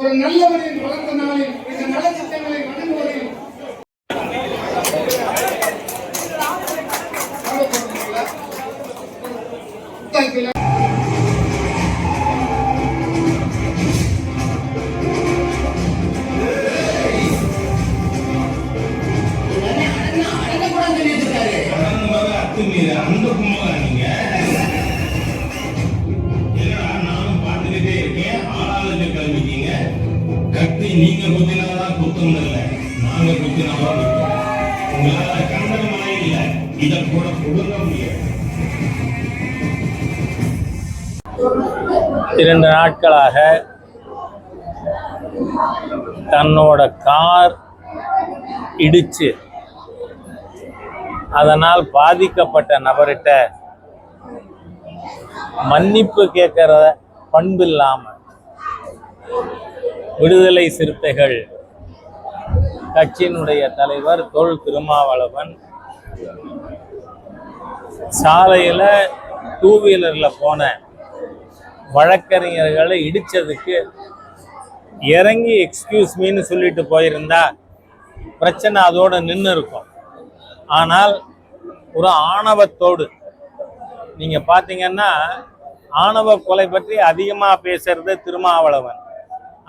ஒரு நல்லவரின் வளர்த்த நாளில் இந்த நலத்திட்டங்களை நாங்க உங்களால கூட முடியாது இரண்டு நாட்களாக தன்னோட கார் இடிச்சு அதனால் பாதிக்கப்பட்ட நபர்கிட்ட மன்னிப்பு கேட்கிற பண்பு இல்லாம விடுதலை சிறுத்தைகள் கட்சியினுடைய தலைவர் தொல் திருமாவளவன் சாலையில டூ போன வழக்கறிஞர்களை இடிச்சதுக்கு இறங்கி எக்ஸ்கியூஸ் மீன்னு சொல்லிட்டு போயிருந்தா பிரச்சனை அதோடு நின்று இருக்கும். ஆனால் ஒரு ஆணவத்தோடு நீங்க பார்த்தீங்கன்னா ஆணவ கொலை பற்றி அதிகமா பேசுறது திருமாவளவன்.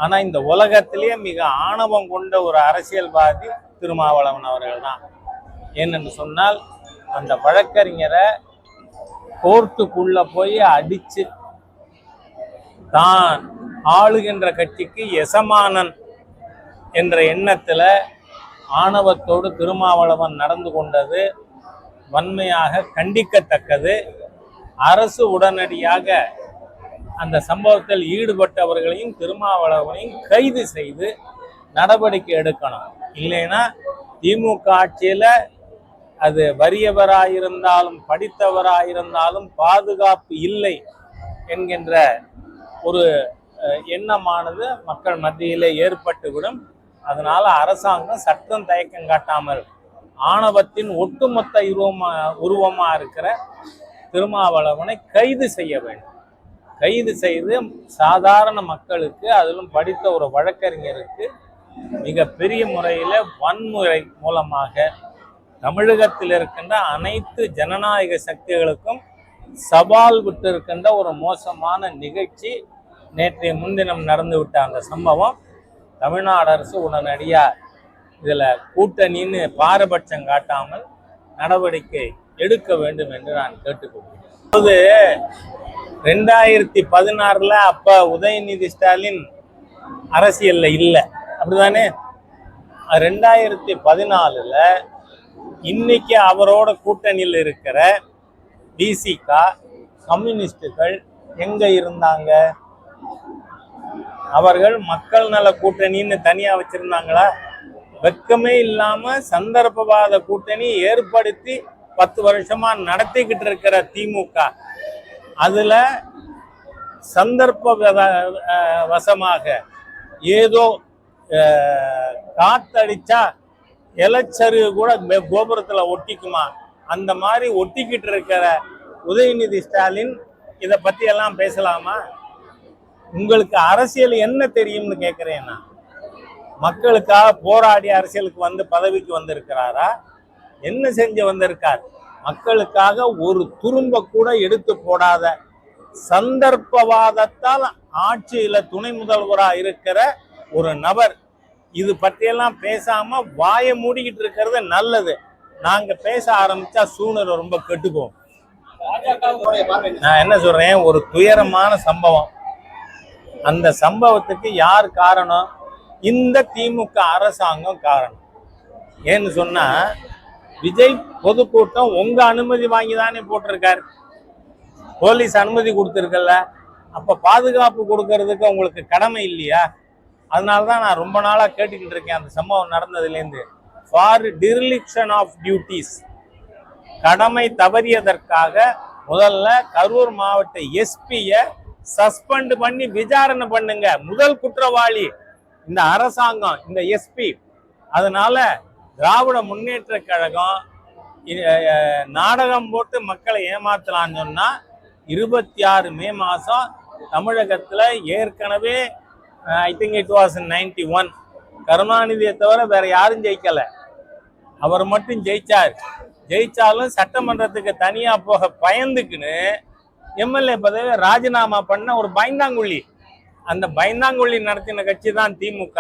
ஆனால் இந்த உலகத்திலேயே மிக ஆணவம் கொண்ட ஒரு அரசியல்வாதி திருமாவளவன் அவர்கள் தான் ஏனென்று சொன்னால் அந்த வழக்கறிஞரை கோர்ட்டுக்குள்ள போய் அடிச்சு தான் ஆளுகின்ற கட்சிக்கு எசமானன் என்ற எண்ணத்தில் ஆணவத்தோடு திருமாவளவன் நடந்து கொண்டது வன்மையாக கண்டிக்கத்தக்கது. அரசு உடனடியாக அந்த சம்பவத்தில் ஈடுபட்டவர்களையும் திருமாவளவனையும் கைது செய்து நடவடிக்கை எடுக்கணும். இல்லைன்னா திமுக ஆட்சியில் அது வறியவராயிருந்தாலும் படித்தவராயிருந்தாலும் பாதுகாப்பு இல்லை என்கின்ற ஒரு எண்ணமானது மக்கள் மத்தியிலே ஏற்பட்டுவிடும். அதனால அரசாங்கம் சட்டம் தயக்கம் காட்டாமல் ஆணவத்தின் ஒட்டுமொத்த உருவமா உருவமா இருக்கிற திருமாவளவனை கைது செய்ய வேண்டும். கைது செய்து சாதாரண மக்களுக்கு அதிலும் படித்த ஒரு வழக்கறிஞருக்கு மிக பெரிய முறையில் வன்முறை மூலமாக தமிழகத்தில் இருக்கின்ற அனைத்து ஜனநாயக சக்திகளுக்கும் சவால் விட்டு இருக்கின்ற ஒரு மோசமான நிகழ்ச்சி நேற்றைய முன்தினம் நடந்துவிட்ட அந்த சம்பவம். தமிழ்நாடு அரசு உடனடியாக இதில் கூட்டணின்னு பாரபட்சம் காட்டாமல் நடவடிக்கை எடுக்க வேண்டும் என்று நான் கேட்டுக்கொள்கிறேன். அதாவது ரெண்டாயிரத்தி பதினாறுல அப்போ உதயநிதி ஸ்டாலின் அரசியலில் இல்லை. அப்படிதானே? ரெண்டாயிரத்தி பதினாலுல இன்னைக்கு அவரோட கூட்டணியில் இருக்கிற பிசிகா கம்யூனிஸ்டுகள் எங்கே இருந்தாங்க? அவர்கள் மக்கள் நல கூட்டணின்னு தனியாக வச்சுருந்தாங்களா? வெக்கமே இல்லாமல் சந்தர்ப்பவாத கூட்டணி ஏற்படுத்தி பத்து வருஷமாக நடத்திக்கிட்டு இருக்கிற திமுக அதில் சந்தர்ப்ப வசமாக ஏதோ காத்தடிச்சா இலச்சரு கூட மே- ஒட்டிக்குமா? அந்த மாதிரி ஒட்டிக்கிட்டு இருக்கிற உதயநிதி ஸ்டாலின் இதை பற்றி எல்லாம் பேசலாமா? உங்களுக்கு அரசியல் என்ன தெரியும்னு கேட்குறேன் நான். மக்களுக்காக போராடி அரசியலுக்கு வந்து பதவிக்கு வந்திருக்கிறாரா? என்ன செஞ்சு வந்திருக்கார்? மக்களுக்காக ஒரு துரும்ப கூட எடுத்து போடாத சந்தர்ப்பவாதத்தால் ஆட்சியில துணை முதல்வரா இருக்கிற ஒரு நபர். இது பற்றியெல்லாம் பேசாம வாயை மூடிக்கிட்டு இருக்கிறது நல்லது. நாங்க பேச ஆரம்பிச்சா சூழ்நிலை ரொம்ப கெட்டுப்போம் நான் என்ன சொல்றேன்? ஒரு துயரமான சம்பவம். அந்த சம்பவத்துக்கு யார் காரணம்? இந்த திமுக அரசாங்கம் காரணம். ஏன்னு சொன்னா விஜய் பொதுக்கூட்டம் உங்க அனுமதி வாங்கி தானே போட்டிருக்காரு. போலீஸ் அனுமதி கொடுத்துருக்கல. அப்ப பாதுகாப்பு கொடுக்கறதுக்கு உங்களுக்கு கடமை இல்லையா? அதனால தான் நான் ரொம்ப நாளாக கேட்டுக்கிட்டு இருக்கேன். அந்த சம்பவம் நடந்ததுலேருந்து ஃபார் டிரிலிக்ஷன் ஆஃப் டியூட்டிஸ். கடமை தவறியதற்காக முதல்ல கரூர் மாவட்ட எஸ்பியை சஸ்பெண்ட் பண்ணி விசாரணை பண்ணுங்க. முதல் குற்றவாளி இந்த அரசாங்கம் இந்த எஸ்பி. அதனால திராவிட முன்னேற்ற கழகம் நாடகம் போட்டு மக்களை ஏமாற்றலான்னு சொன்னால் இருபத்தி ஆறு மே மாதம் தமிழகத்தில் ஏற்கனவே I think it was ninety one கருணாநிதியை தவிர வேற யாரும் ஜெயிக்கலை. அவர் மட்டும் ஜெயிச்சார். ஜெயிச்சாலும் சட்டமன்றத்துக்கு தனியாக போக பயந்துக்குன்னு எம்எல்ஏ பதவியை ராஜினாமா பண்ண ஒரு பயந்தாங்குழி. அந்த பயந்தாங்குழி நடத்தின கட்சி தான் திமுக.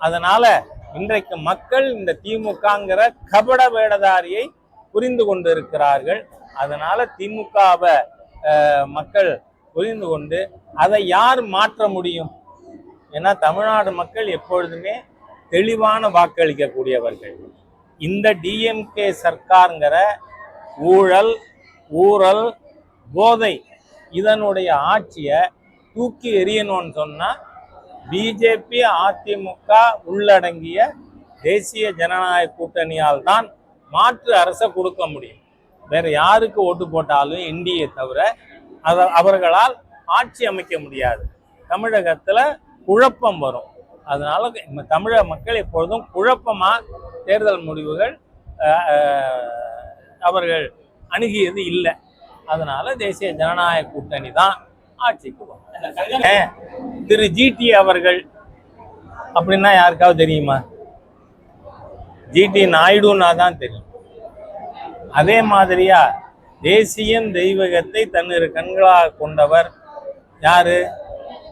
அதனால் இன்றைக்கு மக்கள் இந்த திமுகங்கிற கபட வேடதாரியை புரிந்து கொண்டு இருக்கிறார்கள் அதனால திமுகவை மக்கள் புரிந்து கொண்டு அதை யார் மாற்ற முடியும்? ஏன்னா தமிழ்நாடு மக்கள் எப்பொழுதுமே தெளிவான வாக்களிக்கக்கூடியவர்கள். இந்த டிஎம்கே சர்க்காருங்கிற ஊழல் ஊழல் போதை இதனுடைய ஆட்சியை தூக்கி எறியணும்னு சொன்னால் பிஜேபி அதிமுக உள்ளடங்கிய தேசிய ஜனநாயக கூட்டணியால் தான் மாற்று அரசை கொடுக்க முடியும். வேற யாருக்கு ஓட்டு போட்டாலும் என்டிஏ தவிர அதை அவர்களால் ஆட்சி அமைக்க முடியாது. தமிழகத்தில் குழப்பம் வரும். அதனால நம்ம தமிழக மக்கள் எப்பொழுதும் குழப்பமாக தேர்தல் முடிவுகள் அவர்கள் அணுகியது இல்லை. அதனால தேசிய ஜனநாயக கூட்டணி தான் ஆட்சிக்கு வரும். திரு ஜிடி அவர்கள் அப்படின்னா யாருக்காவது தெரியுமா? ஜிடி நாயுடுன்னா தான் தெரியும். அதே மாதிரியா தேசியம் தெய்வகத்தை தன்னிரு கண்களாக கொண்டவர் யாரு?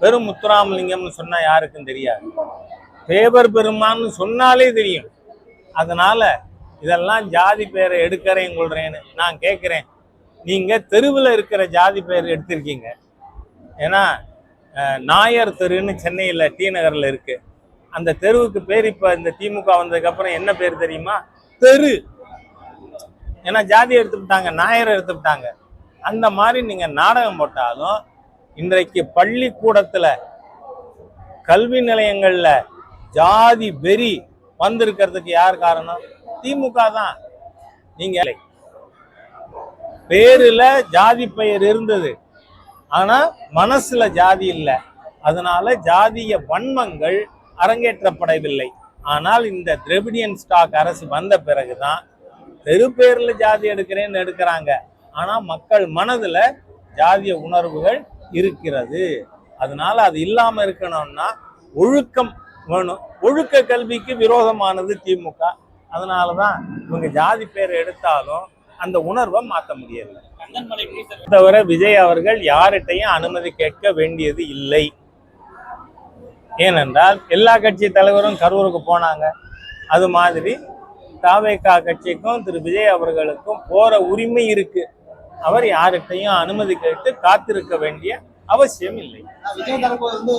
பெரும் முத்துராமலிங்கம்னு சொன்னா யாருக்கும் தெரியாது. தேவர் பெருமான்னு சொன்னாலே தெரியும். அதனால இதெல்லாம் ஜாதி பேரை எடுக்கிறேன் கொள்றேன்னு நான் கேட்குறேன் நீங்க தெருவில் இருக்கிற ஜாதி பேர் எடுத்திருக்கீங்க. ஏன்னா நாயர் தெருன்னு சென்னையில் டி நகரில் இருக்குது அந்த தெருவுக்கு பேர் இப்போ இந்த திமுக வந்ததுக்கப்புறம் என்ன பேர் தெரியுமா? தெரு. ஏன்னா ஜாதி எடுத்துக்கிட்டாங்க நாயர் எடுத்துக்கிட்டாங்க. அந்த மாதிரி நீங்கள் நாடகம் போட்டாலும் இன்றைக்கு பள்ளிக்கூடத்தில் கல்வி நிலையங்களில் ஜாதி வெறி வந்திருக்கிறதுக்கு யார் காரணம்? திமுக தான். நீங்கள் பேரில் ஜாதி பெயர் இருந்தது. ஆனா மனசுல ஜாதி இல்லை. அதனால ஜாதிய வன்மங்கள் அரங்கேற்றப்படவில்லை. ஆனால் இந்த திரவிடியன் ஸ்டாக் அரசு வந்த பிறகுதான் தெரு பேர்ல ஜாதி எடுக்கிறேன்னு எடுக்கிறாங்க. ஆனா மக்கள் மனதுல ஜாதிய உணர்வுகள் இருக்கிறது. அதனால அது இல்லாம இருக்கணும்னா ஒழுக்கம் வேணும். ஒழுக்க கல்விக்கு விரோதமானது திமுக அதனாலதான் இவங்க ஜாதி பேர் எடுத்தாலும் அந்த உணர்வை மாற்ற முடியல தவிர விஜய் அவர்கள் யார்கிட்டையும் அனுமதி கேட்க வேண்டியது இல்லை. ஏனென்றால் எல்லா கட்சி தலைவரும் கரூருக்கு போனாங்க. அது மாதிரி தாவேகா கட்சிக்கும் திரு விஜய் அவர்களுக்கும் போற உரிமை இருக்கு. அவர் யார்கிட்டையும் அனுமதி கேட்டு காத்திருக்க வேண்டிய அவசியம் இல்லை. விஜய் தரப்பு வந்து